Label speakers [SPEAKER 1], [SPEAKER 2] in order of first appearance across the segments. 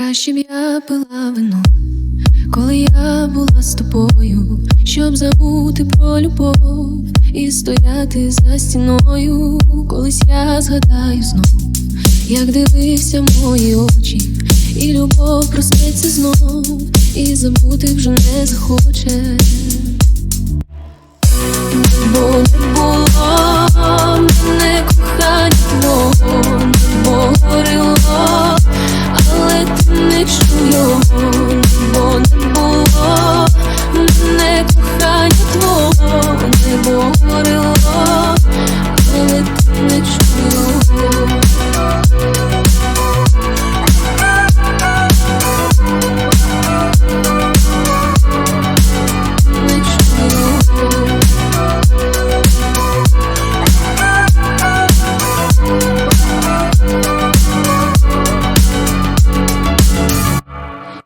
[SPEAKER 1] Краще б я пила вино, коли я була з тобою, щоб забути про любов і стояти за стіною. Колись я згадаю знов, як дивився мої очі, і любов проснеться знов, і забути вже не захоче.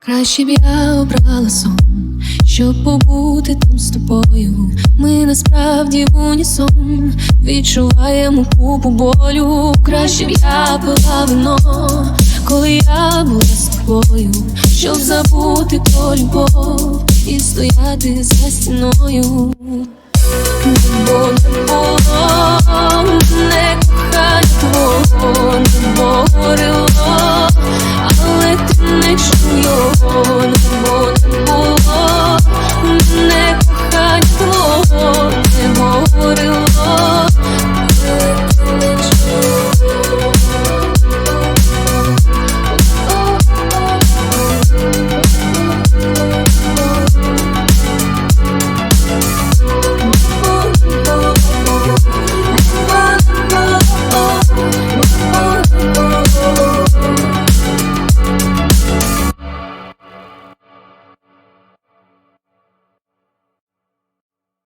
[SPEAKER 1] Краще б я обрала сон, щоб побути там з тобою. Ми насправді в унісон відчуваємо купу болю. Краще б я пила вино, коли я була з тобою, щоб забути про любов і стояти за стіною. Бо не مون مون